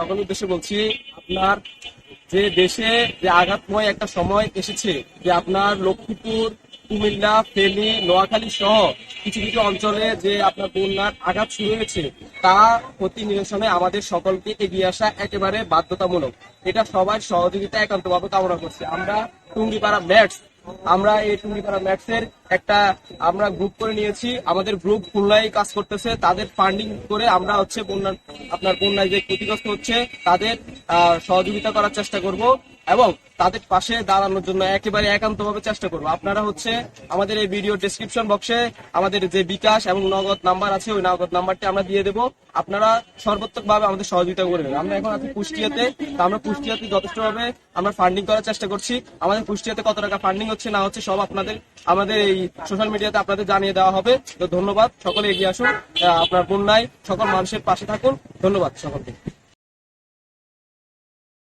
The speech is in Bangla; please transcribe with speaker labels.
Speaker 1: সকল উদ্দেশ্যে বলছি, আপনার যে দেশে যে আঘাতময় একটা সময় এসেছে, যে আপনার লক্ষ্মীপুর, কুমিল্লা, ফেনী, নোয়াখালী সহ কিছু কিছু অঞ্চলে যে আপনার বন্যার আঘাত শুরু হয়েছে, তা প্রতি নিরসনে আমাদের সকলকে এগিয়ে আসা একেবারে বাধ্যতামূলক। এটা সবার সহযোগিতা একান্তভাবে কামনা করছে। আমরা টুঙ্গিপাড়া ম্যাটস, আমরা এই টুঙ্গিপাড়া ম্যাটস এর একটা আমরা গ্রুপ করে নিয়েছি। আমাদের গ্রুপ খুলনায় কাজ করতেছে। তাদের ফান্ডিং করে আমরা হচ্ছে বন্যার, আপনার বন্যায় যে ক্ষতিগ্রস্ত হচ্ছে, তাদের সহযোগিতা করার চেষ্টা করব এবং তাদের পাশে দাঁড়ানোর জন্য একেবারে একান্তভাবে চেষ্টা করব। আপনারা হচ্ছে আমাদের এই ভিডিও ডেসক্রিপশন বক্সে আমাদের যে বিকাশ এবং নগদ নাম্বার আছে, ওই নগদ নাম্বারটি আমরা দিয়ে দেব। আপনারা সর্বাত্মকভাবে আমাদের সহযোগিতা করে দেবেন আমরা এখন আছি কুষ্টিয়াতে। তো আমরা কুষ্টিয়াতে যথেষ্টভাবে আমরা ফান্ডিং করার চেষ্টা করছি। আমাদের কুষ্টিয়াতে কত টাকা ফান্ডিং হচ্ছে না হচ্ছে সব আপনাদের, আমাদের এই সোশ্যাল মিডিয়াতে আপনাদের জানিয়ে দেওয়া হবে। তো ধন্যবাদ। সকলে এগিয়ে আসুন। আপনার বন্যায় সকল মানুষের পাশে থাকুন। ধন্যবাদ সকলকে।